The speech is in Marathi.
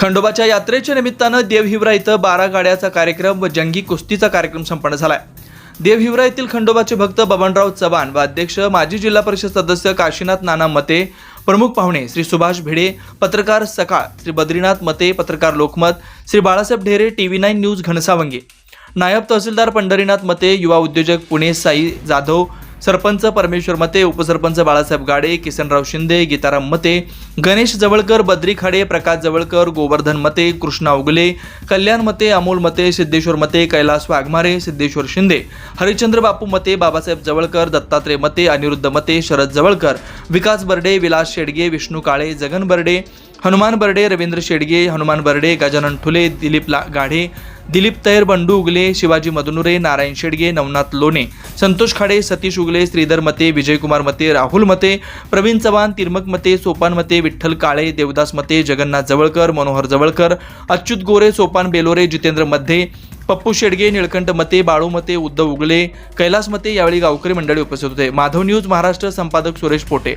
खंडोबाच्या यात्रेच्या निमित्तानं देवहिवरा इथं बारा गाड्याचा कार्यक्रम व जंगी कुस्तीचा कार्यक्रम संपन्न झालाय. देवहिवरा येथील खंडोबाचे भक्त बबनराव चव्हाण व अध्यक्ष माजी जिल्हा परिषद सदस्य काशीनाथ नाना मते प्रमुख पाहुणे श्री सुभाष भिडे पत्रकार सकाळ श्री बद्रीनाथ मते पत्रकार Lokmat Shri Balasaheb Dhere T V nine news Ghansawangi. नायब तहसीलदार पंढरीनाथ मते युवा उद्योजक पुणे साई जाधव सरपंच परमेश्वर मते उपसरपंच बाळासाहेब गाडे किसनराव शिंदे गीताराम मते गणेश जवळकर बद्री खाडे प्रकाश जवळकर गोवर्धन मते कृष्णा उगले कल्याण मते अमोल मते सिद्धेश्वर मते कैलास वाघमारे सिद्धेश्वर शिंदे हरिश्चंद्र बापू मते बाबासाहेब जवळकर दत्तात्रय मते अनिरुद्ध मते शरद जवळकर विकास बर्डे विलास शेडगे विष्णू काळे जगन बर्डे हनुमान बर्डे रवींद्र शेडगे हनुमान बर्डे गजानन ठुले दिलीप ला गाढे दिलीप तैर बंडू उगले शिवाजी मदनुरे नारायण शेडगे नवनाथ लोणे संतोष खाडे सतीश उगले श्रीधर मते विजयकुमार मते राहुल मते प्रवीण चव्हाण तिरमक मते सोपान मते विठ्ठल काळे देवदास मते जगन्नाथ जवळकर मनोहर जवळकर अच्युत गोरे सोपान बेलोरे जितेंद्रमध्ये पप्पू शेडगे निळकंठ मते बाळू मते उद्धव उगले कैलास मते यावेळी गावकरी मंडळी उपस्थित होते. माधव न्यूज महाराष्ट्र संपादक सुरेश पोटे.